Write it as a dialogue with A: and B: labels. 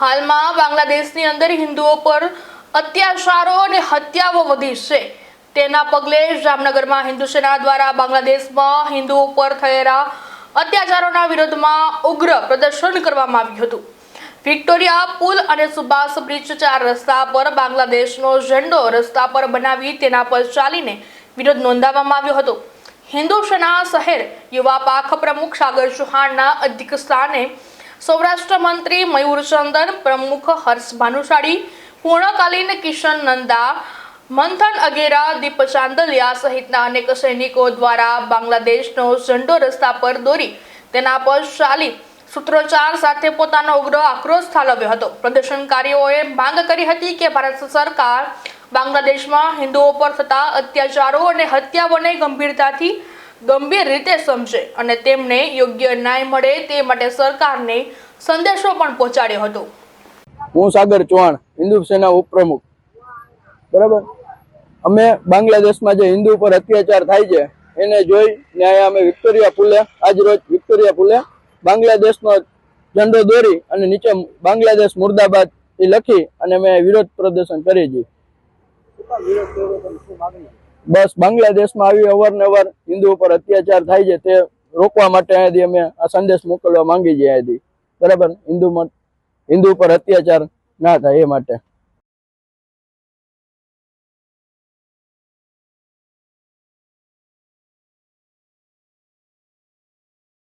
A: હાલમાં બાંગ્લાદેશની અંદર હિન્દુઓ પર અત્યાચારો અને હત્યાઓ વધી છે. તેના પગલે જામનગરમાં હિન્દુ સેના દ્વારા બાંગ્લાદેશમાં હિન્દુઓ પર થયેલા અત્યાચારોના વિરોધમાં ઉગ્ર પ્રદર્શન કરવામાં આવ્યું હતું. વિક્ટોરિયા પુલ અને સુભાષ બ્રિજ ચાર રસ્તા પર બાંગ્લાદેશનો ઝંડો રસ્તા પર બનાવી તેના પર ચાલીને વિરોધ નોંધાવવામાં આવ્યો હતો. હિન્દુ સેના શહેર યુવા પાખ પ્રમુખ સાગર ચૌહાણના અધ્યક્ષ સ્થાને સૌરાષ્ટ્ર મંત્રી મયુર ચંદન પ્રમુખ હર્ષ ભાનુશાળી, પૂર્ણકાલીન કિશન નંદા, મંથન અગેરા દીપ ચાંદલિયા સહિતના અનેક સૈનિકો દ્વારા બાંગ્લાદેશનો ઝંડો રસ્તા પર દોરી તેના પર ચાલી સૂત્રોચ્ચાર સાથે પોતાનો ઉગ્ર આક્રોશ ઠાલવ્યો હતો. પ્રદર્શનકારીઓએ માંગ કરી હતી કે ભારત સરકાર બાંગ્લાદેશમાં હિન્દુઓ પર થતા અત્યાચારો અને હત્યાઓને ગંભીરતાથી ગંભીર રીતે સમજે અને તેમને યોગ્ય ન્યાય મળે તે માટે સરકારને સંદેશો પણ પહોંચાડ્યો હતો.
B: હું સાગર ચૌહાણ, હિન્દુ સેના ઉપપ્રમુખ. બરાબર? અમે બાંગ્લાદેશમાં જે હિન્દુ પર અત્યાચાર થાય છે, એને જોઈ ન્યાય અમે વિક્ટોરિયા પુલે, આજ રોજ વિક્ટોરિયા પુલે, બાંગ્લાદેશનો ઝંડો દોરી અને નીચે બાંગ્લાદેશ મુર્દાબાદ એ લખી અને અમે વિરોધ પ્રદર્શન કરી છીએ. બસ બાંગ્લાદેશમાં આવી અવારનવાર હિન્દુ ઉપર અત્યાચાર થાય છે તે રોકવા માટે અહીંયાથી અમે આ સંદેશ મોકલવા માંગી છીએ અહીંયાથી. બરાબર? હિન્દુ હિન્દુ ઉપર અત્યાચાર ના થાય એ માટે.